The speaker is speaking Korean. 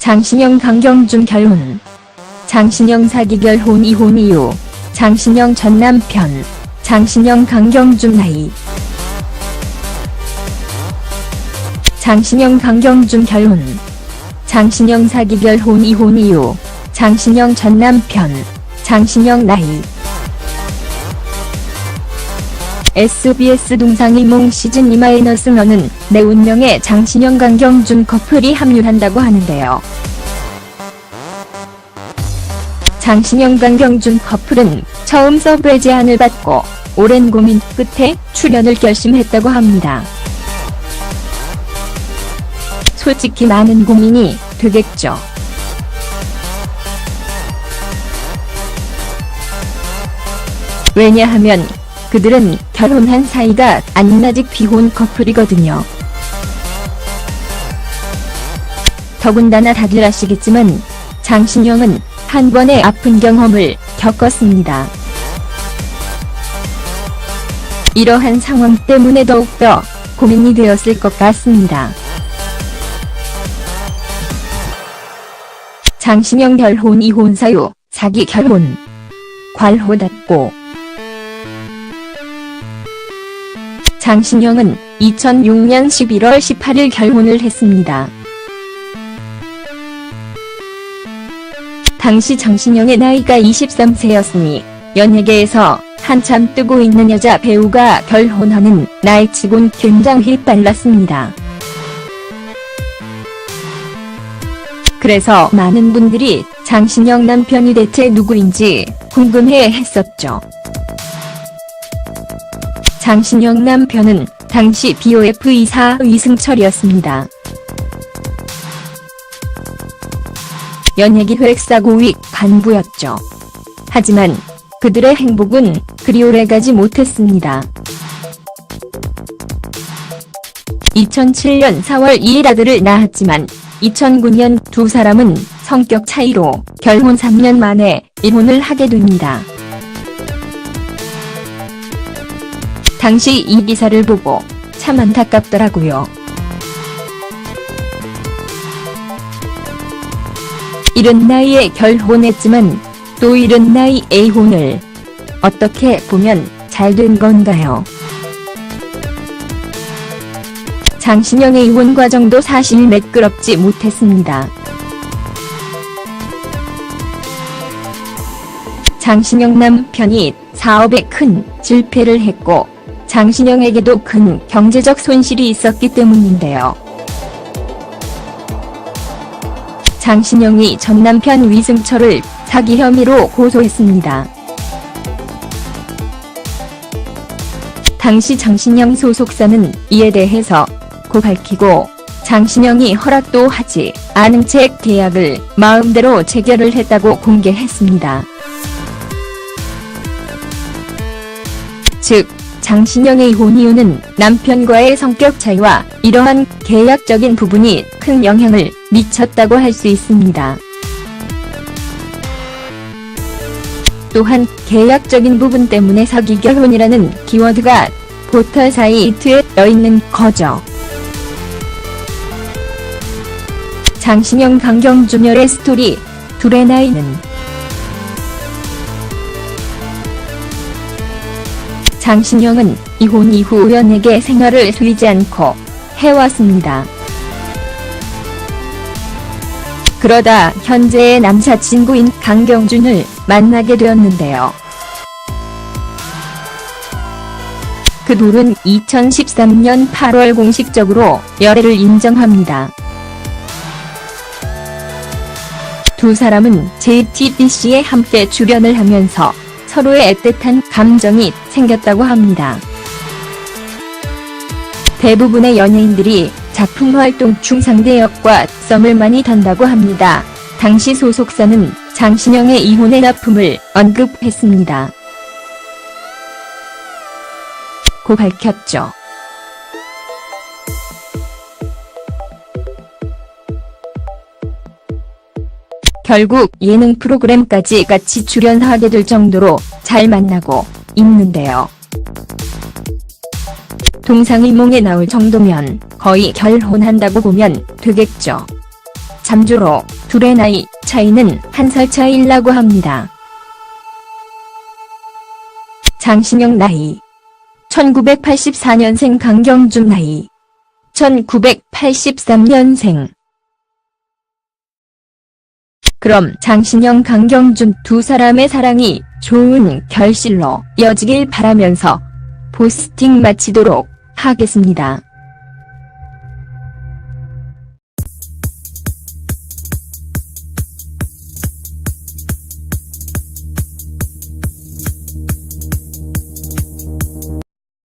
장신영 강경준 결혼. 장신영 사기 결혼 이혼 이유. 장신영 전 남편. 장신영 강경준 나이. 장신영 강경준 결혼. 장신영 사기 결혼 이혼 이유. 장신영 전 남편. 장신영 나이. SBS 동상이몽 시즌 2-너는 내 운명에 장신영 강경준 커플이 합류한다고 하는데요. 장신영 강경준 커플은 처음 서브의 제안을 받고 오랜 고민 끝에 출연을 결심했다고 합니다. 솔직히 많은 고민이 되겠죠. 왜냐하면 그들은 결혼한 사이가 아닌 아직 비혼 커플이거든요. 더군다나 다들 아시겠지만 장신영은 한 번의 아픈 경험을 겪었습니다. 이러한 상황 때문에 더욱더 고민이 되었을 것 같습니다. 장신영 결혼 이혼 사유, 사기 결혼, 괄호 닫고 장신영은 2006년 11월 18일 결혼을 했습니다. 당시 장신영의 나이가 23세였으니 연예계에서 한참 뜨고 있는 여자 배우가 결혼하는 나이치곤 굉장히 빨랐습니다. 그래서 많은 분들이 장신영 남편이 대체 누구인지 궁금해 했었죠. 장신영 남편은 당시 BOF 이사 이승철이었습니다. 연예기획사 고위 간부였죠. 하지만 그들의 행복은 그리 오래가지 못했습니다. 2007년 4월 2일 아들을 낳았지만 2009년 두 사람은 성격 차이로 결혼 3년 만에 이혼을 하게 됩니다. 당시 이 기사를 보고 참 안타깝더라고요. 이른 나이에 결혼했지만 또 이른 나이에 이혼을 어떻게 보면 잘 된 건가요? 장신영의 이혼 과정도 사실 매끄럽지 못했습니다. 장신영 남편이 사업에 큰 실패를 했고 장신영에게도 큰 경제적 손실이 있었기 때문인데요. 장신영이 전 남편 위승철을 사기 혐의로 고소했습니다. 당시 장신영 소속사는 이에 대해서 고 밝히고 장신영이 허락도 하지 않은 채 계약을 마음대로 체결을 했다고 공개했습니다. 즉, 장신영의 이혼 이유는 남편과의 성격 차이와 이러한 계약적인 부분이 큰 영향을 미쳤다고 할 수 있습니다. 또한 계약적인 부분 때문에 사기 결혼이라는 키워드가 포털 사이트에 떠있는 거죠. 장신영 강경준열의 스토리, 둘의 나이는 장신영은 이혼 이후 연예계 생활을 쉬지 않고 해왔습니다. 그러다 현재의 남사친구인 강경준을 만나게 되었는데요. 그 둘은 2013년 8월 공식적으로 열애를 인정합니다. 두 사람은 JTBC에 함께 출연을 하면서 서로의 애틋한 감정이 생겼다고 합니다. 대부분의 연예인들이 작품 활동 중 상대 역과 썸을 많이 탄다고 합니다. 당시 소속사는 장신영의 이혼의 납품을 언급했습니다. 고 밝혔죠. 결국 예능 프로그램까지 같이 출연하게 될 정도로 잘 만나고 있는데요. 동상이 몽에 나올 정도면 거의 결혼한다고 보면 되겠죠. 잠조로 둘의 나이 차이는 한 살 차이라고 합니다. 장신영 나이 1984년생 강경준 나이 1983년생 그럼 장신영 강경준 두 사람의 사랑이 좋은 결실로 이어지길 바라면서 포스팅 마치도록 하겠습니다.